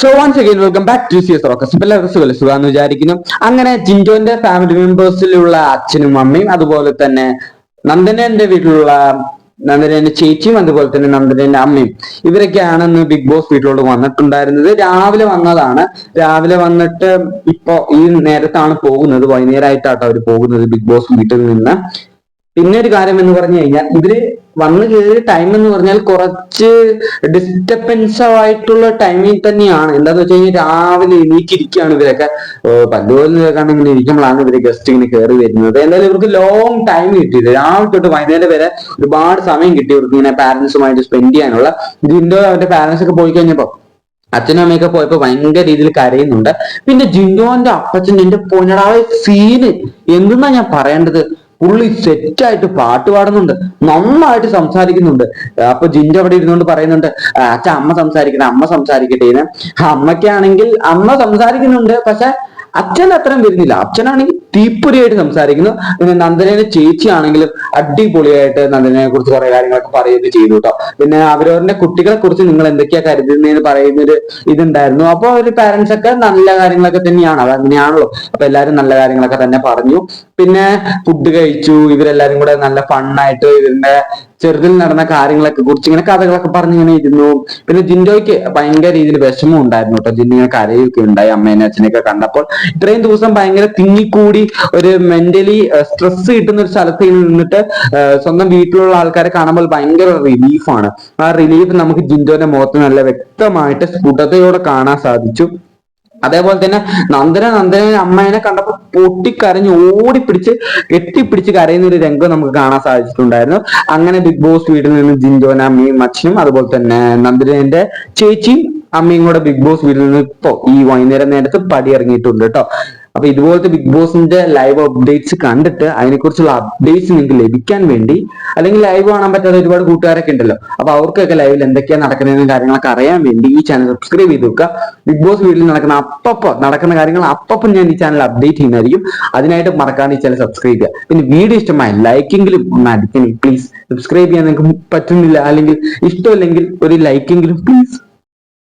So once again welcome back to C S rocks എല്ലാവർക്കും സുഖം സുഖാന്ന് വിചാരിക്കുന്നു. അങ്ങനെ ജിൻജോന്റെ ഫാമിലി മെമ്പേഴ്സിലുള്ള അച്ഛനും അമ്മയും അതുപോലെ തന്നെ നന്ദനന്റെ വീട്ടിലുള്ള നന്ദനന്റെ ചേച്ചിയും അതുപോലെ തന്നെ നന്ദനന്റെ അമ്മയും ഇവരൊക്കെയാണ് ഇന്ന് ബിഗ് ബോസ് വീട്ടിലോട്ട് വന്നിട്ടുണ്ടായിരുന്നത്. രാവിലെ വന്നതാണ്. രാവിലെ വന്നിട്ട് ഇപ്പൊ ഈ നേരത്താണ് പോകുന്നത്. വൈകുന്നേരമായിട്ടാട്ടോ അവർ പോകുന്നത് ബിഗ് ബോസ് വീട്ടിൽ നിന്ന്. പിന്നെ ഒരു കാര്യം എന്ന് പറഞ്ഞു കഴിഞ്ഞാൽ ഇതിൽ വന്നു കയറിയ ടൈം എന്ന് പറഞ്ഞാൽ കുറച്ച് ഡിസ്റ്റർബൻസ് ആയിട്ടുള്ള ടൈമിൽ തന്നെയാണ്. എന്താന്ന് വെച്ച് കഴിഞ്ഞാൽ രാവിലെ എണീറ്റിരിക്കുകയാണ് ഇവരൊക്കെ. പല്ലുപോലെ ഇങ്ങനെ ഇരിക്കുമ്പോഴാണ് ഇവർ ഗസ്റ്റ് ഇങ്ങനെ കയറി വരുന്നത്. എന്തായാലും ഇവർക്ക് ലോങ് ടൈം കിട്ടിയത്. രാവിലെ തൊട്ട് വൈകുന്നേരം വരെ ഒരുപാട് സമയം കിട്ടി ഇവർക്ക് ഇങ്ങനെ പാരന്റ്സുമായിട്ട് സ്പെൻഡ് ചെയ്യാനുള്ള. ഇതിന്റെ അവരുടെ പാരന്റ്സ് ഒക്കെ പോയി കഴിഞ്ഞപ്പോ അച്ഛനും അമ്മയൊക്കെ പോയപ്പോ ഭയങ്കര രീതിയിൽ കരയുന്നുണ്ട്. പിന്നെ ജിൻഡോന്റെ അപ്പച്ചൻ എന്റെ പൊന്നടാവെ സീന് എന്തെന്നാ ഞാൻ പറയേണ്ടത്? പുള്ളി സെറ്റായിട്ട് പാട്ട് പാടുന്നുണ്ട്. നന്നായിട്ട് സംസാരിക്കുന്നുണ്ട്. അപ്പൊ ജിന്റെ അവിടെ ഇരുന്നുകൊണ്ട് പറയുന്നുണ്ട് അച്ഛ അമ്മ സംസാരിക്കട്ടെ അമ്മ സംസാരിക്കട്ടെ അമ്മയ്ക്കാണെങ്കിൽ അമ്മ സംസാരിക്കുന്നുണ്ട് പക്ഷെ അച്ഛൻ അത്രയും വരുന്നില്ല. അച്ഛനാണെങ്കിൽ തീപ്പൊരിയായിട്ട് സംസാരിക്കുന്നു. പിന്നെ നന്ദനയുടെ ചേച്ചിയാണെങ്കിലും അടിപൊളിയായിട്ട് നന്ദനെ കുറിച്ച് കുറെ കാര്യങ്ങളൊക്കെ പറയുകയൊക്കെ ചെയ്തു കേട്ടോ. പിന്നെ അവരവരുടെ കുട്ടികളെ കുറിച്ച് നിങ്ങൾ എന്തൊക്കെയാ കരുതുന്നതെന്ന് പറയുന്നൊരു ഇതുണ്ടായിരുന്നു. അപ്പൊ അവർ പാരന്റ്സ് ഒക്കെ നല്ല കാര്യങ്ങളൊക്കെ തന്നെയാണ്. അത് അങ്ങനെയാണല്ലോ അപ്പൊ എല്ലാരും നല്ല കാര്യങ്ങളൊക്കെ തന്നെ പറഞ്ഞു. പിന്നെ ഫുഡ് കഴിച്ചു. ഇവരെല്ലാരും കൂടെ നല്ല ഫണ്ണായിട്ട് ഇതിന്റെ ചെറുതിൽ നടന്ന കാര്യങ്ങളൊക്കെ കുറിച്ച് ഇങ്ങനെ കഥകളൊക്കെ പറഞ്ഞ് ഇങ്ങനെ ഇരുന്നു. പിന്നെ ജിൻഡോയ്ക്ക് ഭയങ്കര രീതിയിൽ വിഷമം ഉണ്ടായിരുന്നു കേട്ടോ. ഇങ്ങനെ കരയൊക്കെ ഉണ്ടായി അമ്മേനെ അച്ഛനെയൊക്കെ കണ്ടപ്പോൾ. ഇത്രയും ദിവസം ഭയങ്കര തിങ്ങിക്കൂടി ഒരു മെന്റലി സ്ട്രെസ് കിട്ടുന്ന ഒരു സ്ഥലത്ത് നിന്നിട്ട് സ്വന്തം വീട്ടിലുള്ള ആൾക്കാരെ കാണുമ്പോൾ ഭയങ്കര റിലീഫാണ് ആ റിലീഫ് നമുക്ക് ജിൻഡോന്റെ മുഖത്ത് നല്ല വ്യക്തമായിട്ട് സ്ഫുടതയോടെ കാണാൻ സാധിച്ചു. അതേപോലെ തന്നെ നന്ദന നന്ദന അമ്മേനെ കണ്ടപ്പോൾ പൊട്ടിക്കരഞ്ഞ് ഓടിപ്പിടിച്ച് കെട്ടിപ്പിടിച്ച് കരയുന്ന ഒരു രംഗം നമുക്ക് കാണാൻ സാധിച്ചിട്ടുണ്ടായിരുന്നു. അങ്ങനെ ബിഗ് ബോസ് വീട്ടിൽ നിന്ന് ജിൻജോന അമ്മയും അച്ഛനും അതുപോലെ തന്നെ നന്ദനന്റെ ചേച്ചിയും അമ്മയും കൂടെ ബിഗ് ബോസ് വീട്ടിൽ നിന്ന് ഇപ്പോ ഈ വൈകുന്നേരം നേരത്ത് പടി ഇറങ്ങിയിട്ടുണ്ട് കേട്ടോ. അപ്പൊ ഇതുപോലത്തെ ബിഗ് ബോസിന്റെ ലൈവ് അപ്ഡേറ്റ്സ് കണ്ടിട്ട് അതിനെക്കുറിച്ചുള്ള അപ്ഡേറ്റ്സ് നിങ്ങൾക്ക് ലഭിക്കാൻ വേണ്ടി അല്ലെങ്കിൽ ലൈവ് കാണാൻ പറ്റാത്ത ഒരുപാട് കൂട്ടുകാരൊക്കെ ഉണ്ടല്ലോ. അപ്പൊ അവർക്കൊക്കെ ലൈവിൽ എന്തൊക്കെയാണ് നടക്കുന്നതെന്ന് കാര്യങ്ങളൊക്കെ അറിയാൻ വേണ്ടി ഈ ചാനൽ സബ്സ്ക്രൈബ് ചെയ്ത് വെക്കുക. ബിഗ് ബോസ് വീട്ടിൽ നടക്കുന്ന അപ്പപ്പോ നടക്കുന്ന കാര്യങ്ങൾ അപ്പപ്പം ഞാൻ ഈ ചാനൽ അപ്ഡേറ്റ് ചെയ്യുന്നതായിരിക്കും. അതിനായിട്ട് മറക്കാണ്ട് ഈ ചാനൽ സബ്സ്ക്രൈബ് ചെയ്യുക. പിന്നെ വീഡിയോ ഇഷ്ടമായ ലൈക്കെങ്കിലും ഒന്ന് പ്ലീസ് സബ്സ്ക്രൈബ് ചെയ്യാൻ നിങ്ങൾക്ക് പറ്റുന്നില്ല അല്ലെങ്കിൽ ഇഷ്ടമല്ലെങ്കിൽ ഒരു ലൈക്കെങ്കിലും പ്ലീസ്